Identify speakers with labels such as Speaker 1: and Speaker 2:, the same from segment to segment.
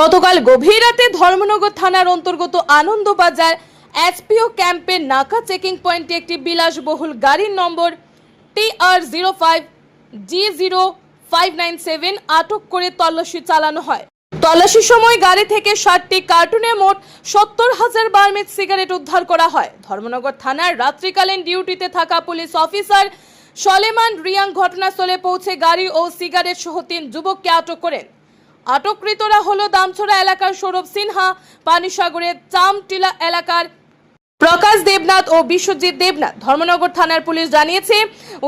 Speaker 1: গতকাল গভীর রাতে ধর্মনগর থানার অন্তর্গত আনন্দবাজার এসপিও ক্যাম্পের নাকা চেকিং পয়েন্টে একটি বিলাসবহুল গাড়ির number T R zero five G zero five nine seven আটক করে তল্লাশি চালানো হয়। তল্লাশির সময় গাড়ি থেকে ষাটটি কার্টুনে মোট সত্তর হাজার বার্মিজ সিগারেট উদ্ধার করা হয়। ধর্মনগর থানার রাত্রিকালীন ডিউটিতে থাকা পুলিশ অফিসার সলেমান রিয়াং ঘটনাস্থলে পৌঁছে গাড়ি ও সিগারেট সহ তিন যুবককে আটক করেন। আটককৃতরা হলো দামছড়া এলাকার সৌরভ সিনহা, পানিসাগরের চামটিলা এলাকার প্রকাশ দেবনাথ ও বিশ্বজিৎ দেবনাথ। ধর্মনগর থানার পুলিশ জানিয়েছে,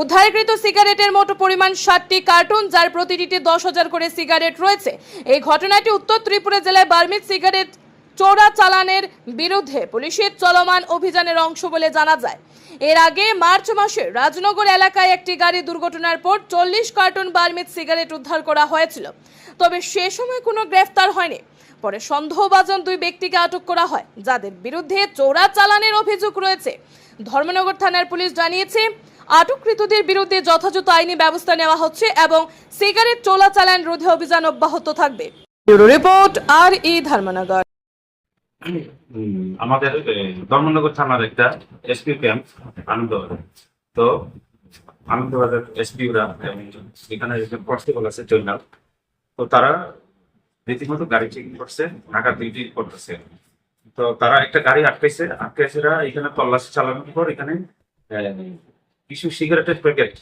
Speaker 1: উদ্ধারকৃত সিগারেটের মোট পরিমাণ ষাটটি কার্টুন, যার প্রতিটিতে দশ হাজার করে সিগারেট রয়েছে। এই ঘটনাটি উত্তর ত্রিপুরা জেলায় বার্মিক সিগারেট চোরা চালানের বিরুদ্ধে পুলিশের চলমান অভিযানের অংশ বলে জানা যায়। এর আগে মার্চ মাসে রাজনগর এলাকায় একটি গাড়ি দুর্ঘটনার পর চল্লিশ কার্টুন বার্মিজ সিগারেট উদ্ধার করা হয়েছিল। তবে সে সময় কোনো গ্রেফতার হয়নি। পরে সন্দেহভাজন দুই ব্যক্তিকে আটক করা হয়, যাদের বিরুদ্ধে চোরা চালানের অভিযোগ রয়েছে। ধর্মনগর থানার পুলিশ জানিয়েছে, আটককৃতদের বিরুদ্ধে যথাযথ আইনি ব্যবস্থা নেওয়া হচ্ছে এবং সিগারেট চোরাচালান রোধে অভিযান অব্যাহত থাকবে। রিপোর্ট, আর ই ধর্মনগর।
Speaker 2: আমাদের ধর্মনগর থানার একটা এসপি ক্যাম্প আনন্দবাজার। তো, আনন্দবাজার এসপিরা এখানে কনস্টেবল আছে জৈনাল তো তারা রীতিমতো গাড়ি চেকিং করছে ঢাকার ডিউটি করতেছে। তো তারা একটা গাড়ি আটকাইছে আটকাইছেরা এখানে তল্লাশি চালানোর পর এখানে কিছু সিগারেটের প্যাকেট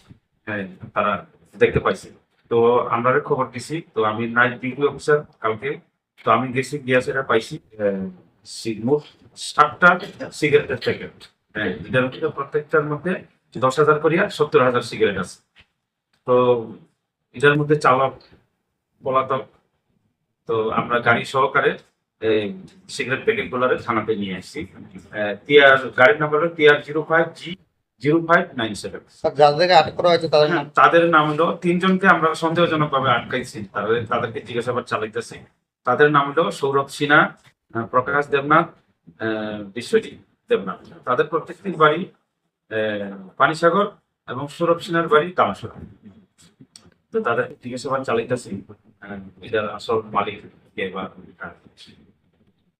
Speaker 2: তারা দেখতে পাইছে। তো আমরা খবর দিছি, তো আমি নাইট ডিউটি অফিসার কালকে, তো আমি গেছি, গিয়া সেটা পাইছি মোট ষাটটা সিগারেটের প্যাকেট এটার মধ্যে প্রত্যেকটার মধ্যে দশ হাজার করিয়া সত্তর হাজার সিগারেট আছে। তো এটার মধ্যে চালক পলাতক তো আমরা গাড়ি সহকারে সিগারেট প্যাকেট গুলারে থানাতে নিয়ে আসছি। টিআর গাড়ির নাম্বার হলো TR zero five G zero five nine seven.
Speaker 3: যাদেরকে আটক করা হয়েছে তাদের নাম?
Speaker 2: হ্যাঁ, তাদের নাম হলো তিনজনকে আমরা সন্দেহজনক ভাবে আটকাইছি। তাদের তাদেরকে জিজ্ঞাসাবাদ চালাইতেছি। তাদের নাম হলো সৌরভ সিনহা প্রকাশ দেবনাথ বিশ্বজিৎ দেবনাথ। তাদের প্রত্যেকটির বাড়ি পানিসাগর এবং সৌরভ সিনহার বাড়ি তামাশোরা তো তাদের জিজ্ঞাসাবাদ চালাইতেছি এটার আসল মালিক কে বা।